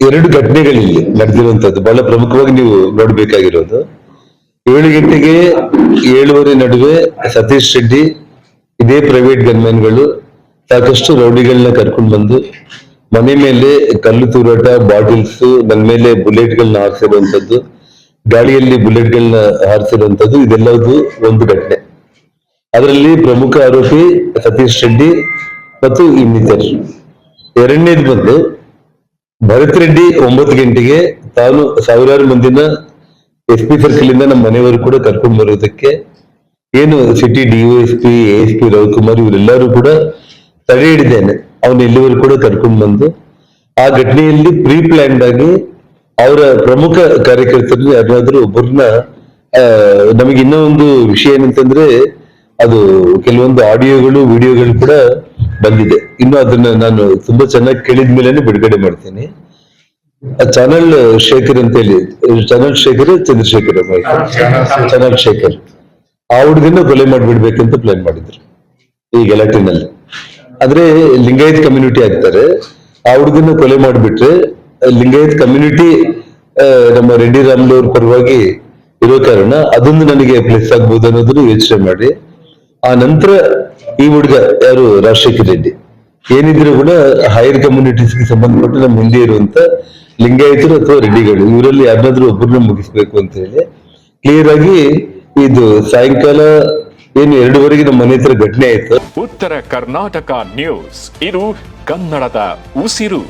ಎರಡು ಘಟನೆಗಳಿಲ್ಲಿ ನಡೆದಿರುವಂತದ್ದು. ಬಹಳ ಪ್ರಮುಖವಾಗಿ ನೀವು ನೋಡ್ಬೇಕಾಗಿರೋದು. ಏಳು ಗಂಟೆಗೆ ಏಳುವರೆ ನಡುವೆ ಸತೀಶ್ ರೆಡ್ಡಿ ಇದೇ ಪ್ರೈವೇಟ್ ಗನ್ಮ್ಯಾನ್ಗಳು ಸಾಕಷ್ಟು ರೌಡಿಗಳನ್ನ ಕರ್ಕೊಂಡು ಬಂದು ಮನೆ ಮೇಲೆ ಕಲ್ಲು ತೂರಾಟ, ಬಾಟಿಲ್ಸ್ ನನ್ನ ಮೇಲೆ ಬುಲೆಟ್ಗಳನ್ನ ಹಾರಿಸಿರುವಂತದ್ದು, ಗಾಳಿಯಲ್ಲಿ ಬುಲೆಟ್ಗಳನ್ನ ಹಾರಿಸಿರುವಂತದ್ದು ಇದೆಲ್ಲದೂ ಒಂದು ಘಟನೆ. ಅದರಲ್ಲಿ ಪ್ರಮುಖ ಆರೋಪಿ ಸತೀಶ್ ರೆಡ್ಡಿ ಮತ್ತು ಇನ್ನಿತರರು ಎರಡನೇದು ಬಂದು ಭರತ್ ರೆಡ್ಡಿ ಒಂಬತ್ತು ಗಂಟೆಗೆ ತಾನು ಸಾವಿರಾರು ಮಂದಿನ ಎಸ್ ಪಿ ಸರ್ಕಲ್ ಇಂದ ನಮ್ಮ ಮನೆಯವರು ಕೂಡ ಕರ್ಕೊಂಡು ಬರೋದಕ್ಕೆ ಏನು city DOS P S P Ravikumar ಇವರೆಲ್ಲರೂ ಕೂಡ ತಡೆ ಹಿಡಿದೇನೆ. ಅವನು ಎಲ್ಲಿವರೆಗೂ ಕೂಡ ಕರ್ಕೊಂಡು ಬಂದು ಆ ಘಟನೆಯಲ್ಲಿ ಪ್ರೀ ಪ್ಲಾನ್ಡ್ ಆಗಿ ಅವರ ಪ್ರಮುಖ ಕಾರ್ಯಕರ್ತರಲ್ಲಿ ಯಾರಾದ್ರೂ ಒಬ್ಬರನ್ನ ನಮಗೆ ಇನ್ನೂ ಒಂದು ವಿಷಯ ಏನಂತಂದ್ರೆ ಅದು ಕೆಲವೊಂದು ಆಡಿಯೋಗಳು ವಿಡಿಯೋಗಳು ಕೂಡ ಬಂದಿದೆ. ಇನ್ನು ಅದನ್ನ ನಾನು ತುಂಬಾ ಚೆನ್ನಾಗಿ ಕೇಳಿದ ಮೇಲೆ ಬಿಡುಗಡೆ ಮಾಡ್ತೀನಿ. ಚಾನಲ್ ಶೇಖರ್ ಅಂತ ಹೇಳಿ ಚಾನಲ್ ಶೇಖರ್ ಚಂದ್ರಶೇಖರ್ ಚಾನಲ್ ಶೇಖರ್ ಆ ಹುಡುಗನ ಕೊಲೆ ಮಾಡಿಬಿಡ್ಬೇಕಂತ ಪ್ಲಾನ್ ಮಾಡಿದ್ರು ಈ ಗಲಾಟಿನಲ್ಲಿ ಆದ್ರೆ ಲಿಂಗಾಯತ್ ಕಮ್ಯುನಿಟಿ ಆಗ್ತಾರೆ. ಆ ಹುಡುಗನ ಕೊಲೆ ಮಾಡಿಬಿಟ್ರೆ ಲಿಂಗಾಯತ್ ಕಮ್ಯುನಿಟಿ ನಮ್ಮ ರೆಡ್ಡಿ ರಾಮ್ಲೂರ್ ಪರವಾಗಿ ಇರೋ ಕಾರಣ ಅದೊಂದು ನನಗೆ ಪ್ಲಸ್ ಆಗ್ಬಹುದು ಅನ್ನೋದನ್ನು ಯೋಚನೆ ಮಾಡಿ. ಆ ನಂತರ ಈ ಹುಡುಗ ಯಾರು ರಾಜಶೇಖರ್ ರೆಡ್ಡಿ? ಏನಿದ್ರು ಕೂಡ ಹೈಯರ್ ಕಮ್ಯುನಿಟೀಸ್ಗೆ ಸಂಬಂಧಪಟ್ಟ ನಮ್ಮ ಹಿಂದೆ ಇರುವಂತ ಲಿಂಗಾಯತರು ಅಥವಾ ರೆಡ್ಡಿಗಳು, ಇವರಲ್ಲಿ ಯಾರಾದ್ರೂ ಒಬ್ಬರನ್ನ ಮುಗಿಸ್ಬೇಕು ಅಂತ ಹೇಳಿ ಕ್ಲಿಯರ್ ಆಗಿ ಇದು ಸಾಯಂಕಾಲ ಏನು ಎರಡುವರೆಗೆ ನಮ್ಮ ಮನೆ ಹತ್ರ ಘಟನೆ ಆಯ್ತು. ಉತ್ತರ ಕರ್ನಾಟಕ ನ್ಯೂಸ್, ಇದು ಕನ್ನಡದ ಉಸಿರು.